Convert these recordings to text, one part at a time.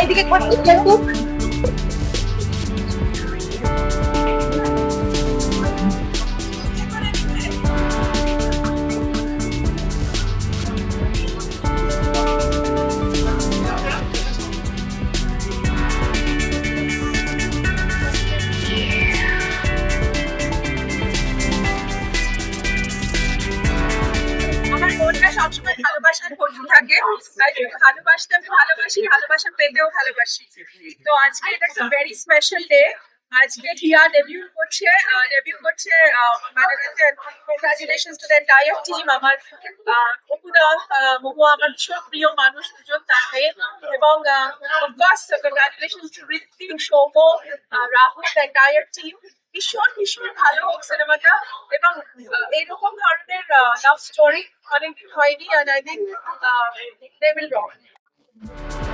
এইদিকে করতে কিন্তু টিম আমার অপুদা মহুয়া, আমার ভীষণ প্রিয় মানুষ দুজন তাকে এবং of course congratulation to Ritwik Soum Rahul the entire team ভীষণ ভীষণ ভালো হোক সিনেমাটা এবং এরকম ধরনের লাভ স্টোরি অনেক হয়নি and I think they will will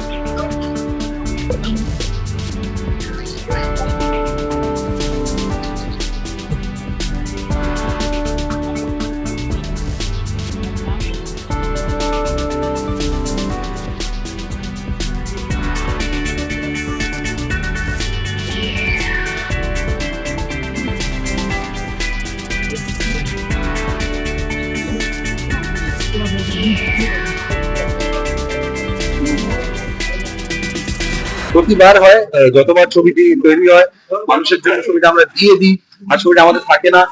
প্রতিবার হয় যতবার ছবিটি তৈরি হয়, মানুষের জন্য ছবিটা আমরা দিয়ে দিই, আর ছবিটা আমাদের থাকে না।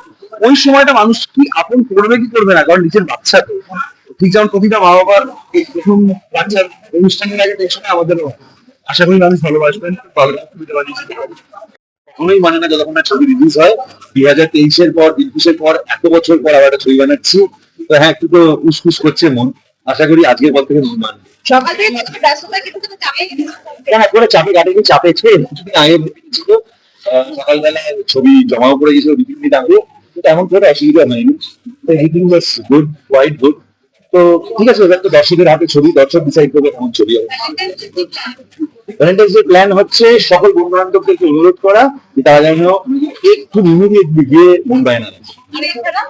ওই সময়টা মানুষ কি আপন করবে, কি করবে না? কারণ নিজের বাচ্চা তো। ঠিক যেমন প্রতিটা মা বাবার এই প্রথম বাচ্চার অনুষ্ঠানের আগে টেনশনে আমাদের আশা করি মানুষ ভালোবাসবেন ভালো ছবিটা বানিয়ে দিতে পারি। কখনোই মানে না যতক্ষণ না ছবি রিলিজ হয়। দুই হাজার তেইশের পর একুশের পর, এত বছর পর আবার ছবি বানাচ্ছি। তো হ্যাঁ একটু তো উসকুস করছে মন। আশা করি আজকের পর থেকে মন মানবে। সকাল থেকে হ্যাঁ করে চাপে কাটেনি চাপে ছিল কিছুদিন আগে ছিল সকালবেলা ছবি জমাও করে গেছিল দু তিন দিন আগে এমন করে অসুবিধা হয়নি। তো everything was good quite good তো ঠিক আছে এবার তো দর্শকের হাতে ছবি দর্শক ডিসাইড করবে কেমন ছবি হবে। ভ্যালেন্টাইন্স ডে প্ল্যান হচ্ছে সকল বন্ধু বান্ধবদেরকে অনুরোধ করা যে তারা যেন একটু ইমিডিয়েটলি গিয়ে মুম্বাই না এছাড়া?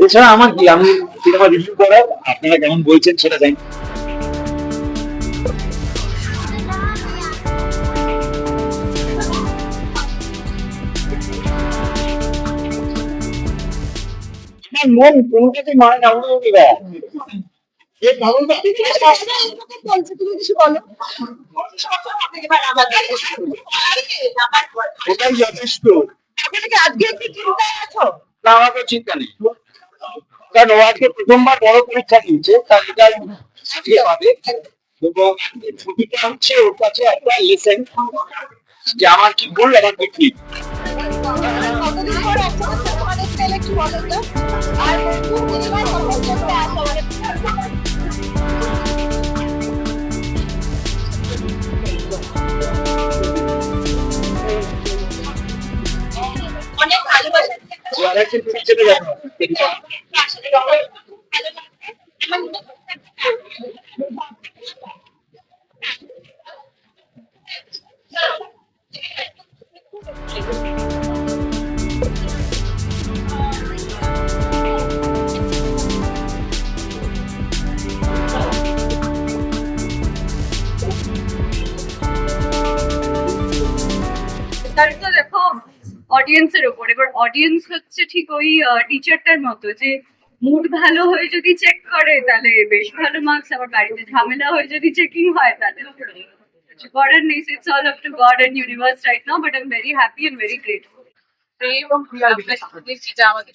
এছাড়া আমার কি আমি সিনেমা রিভিউ করার আপনারা কেমন বলছেন সেটা জানি মন মানে না অনুভূতি এ ভালো না বলছো তুমি কিছু বলো। আমার ওটাই যথেষ্ট। আপনি কি আজকে চিন্তায় আছো? না আমার কোনো চিন্তা নেই। কারণ ও আজকে প্রথমবার বড় পরীক্ষা দিয়েছে তার এটা পাবে এবং হচ্ছে ওর কাছে একটা লেসেন যে আমার কি ভুল আমার কি ঠিক? দেখতে বলো তো? আর বন্ধু সিনেমা করতে আসো অনেক ভালোবাসা ও অডিয়েন্সের ওপর এবার অডিয়েন্স হচ্ছে ঠিক ওই টিচারটার মতো যে মুড ভালো হয়ে যদি চেক করে, তাহলে বেশ ভালো মার্কস আবার বাড়িতে ঝামেলা হয়ে যদি চেকিং হয়, তাহলে করার নেই। It's all up to God and universe right now but I am very happy and very grateful এবং যেটা আমাদের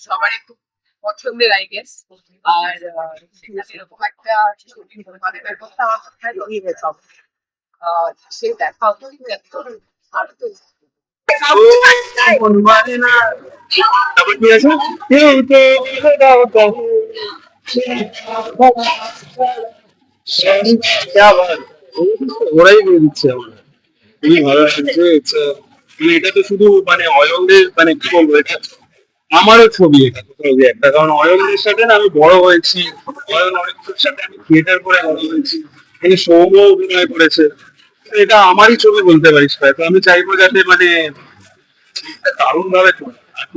পছন্দের আই গেস আর মাথায় ওরাই দিয়ে দিচ্ছে এটা তো শুধু মানে অয়ঙ্গের মানে কি বলব এটা আমারও ছবি এটা ছবি একটা কারণ অয়ঙ্গের সাথে না আমি বড় হয়েছি। অয়ন অনেক সাথে আমি থিয়েটার করে বড় হয়েছি। এখানে সৌম্য অভিনয় করেছে। এটা আমারই ছবি বলতে পারিস। তো আমি চাইব যাতে মানে দারুণ ভাবে চলে। আর